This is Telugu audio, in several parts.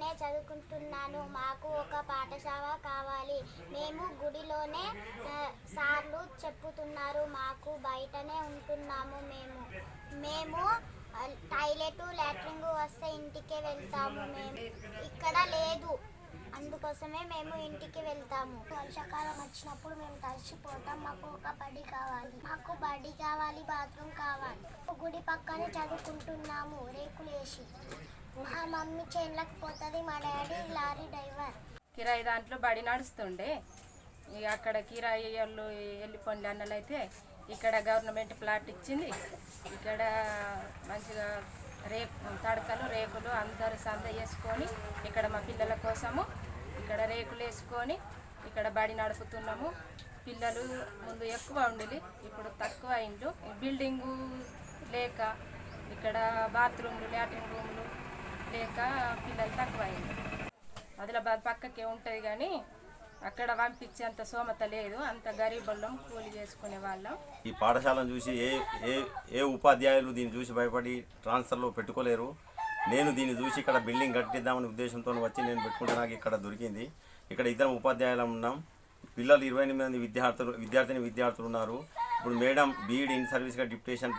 చదువుకుంటున్నాను. మాకు ఒక పాఠశాల కావాలి. మేము గుడిలోనే సార్లు చెప్పుతున్నారు. మాకు బయటనే ఉంటున్నాము మేము. మేము టాయిలెట్ లాట్రిన్ వస్తే ఇంటికే వెళ్తాము మేము. ఇక్కడ లేదు. అందుకోసమే మేము ఇంటికి వెళ్తాము. వర్షాకాలం వచ్చినప్పుడు మేము తడిసిపోతాం. మాకు ఒక బడి కావాలి. మాకు బడి కావాలి బాత్రూమ్ కావాలి. గుడి పక్కనే చదువుకుంటున్నాము. రేకులేసి. మమ్మీ చేనులకు పోతుంది మా డాడీ లారీ డ్రైవర్. కిరాయి దాంట్లో బడి నడుస్తుండే. ఇక అక్కడ కిరాయి వాళ్ళు వెళ్ళిపోండి అన్నలైతే ఇక్కడ గవర్నమెంట్ ప్లాట్ ఇచ్చింది. ఇక్కడ మంచిగా రేపు తడకలు రేకులు అందరు సంద వేసుకొని ఇక్కడ మా పిల్లల కోసము ఇక్కడ రేకులు వేసుకొని ఇక్కడ బడి నడుపుతున్నాము. పిల్లలు ముందు ఎక్కువ ఉండి ఇప్పుడు తక్కువ అయిండు బిల్డింగు లేక ఇక్కడ బాత్రూమ్లు లాట్రిన్ రూమ్లు లేక పిల్లలు తక్కువైంది. ఆదిలాబాద్ పక్కకే ఉంటుంది కానీ అక్కడ పంపించేంత సోమత లేదు. అంత గరీబులం కూలి చేసుకునే వాళ్ళం. ఈ పాఠశాలను చూసి ఏ ఏ ఏ ఉపాధ్యాయులు దీన్ని చూసి భయపడి ట్రాన్స్ఫర్లో పెట్టుకోలేరు? నేను దీన్ని చూసి ఇక్కడ బిల్డింగ్ కట్టిద్దామని ఉద్దేశంతో వచ్చి నేను పెట్టుకుంటే నాకు ఇక్కడ దొరికింది. ఇక్కడ ఇద్దరం ఉపాధ్యాయులం ఉన్నాం. పిల్లలు ఇరవై ఎనిమిది మంది విద్యార్థులు విద్యార్థిని విద్యార్థులు ఉన్నారు. ఇప్పుడు madam BEd in సర్వీస్గా deputation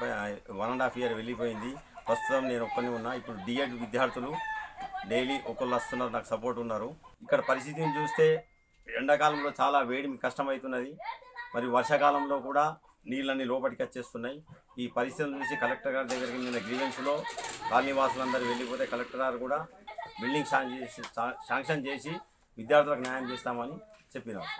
one and half year వెళ్ళిపోయింది. ప్రస్తుతం నేను ఒక్కనే ఉన్నా. ఇప్పుడు డిఎడ్ విద్యార్థులు డైలీ ఒకళ్ళు వస్తున్నారు నాకు సపోర్ట్ ఉన్నారు. ఇక్కడ పరిస్థితిని చూస్తే ఎండాకాలంలో చాలా వేడి కష్టమవుతున్నది. మరి వర్షాకాలంలో కూడా నీళ్ళన్నీ లోపలికి వచ్చేస్తున్నాయి. ఈ పరిస్థితులను చూసి కలెక్టర్ గారి దగ్గరికి నిన్న గ్రీవెన్స్లో కాలనీవాసులందరూ వెళ్ళిపోతే కలెక్టర్ గారు కూడా బిల్డింగ్ శాంక్షన్ చేసి శాంక్షన్ చేసి విద్యార్థులకు న్యాయం చేస్తామని చెప్పినారు.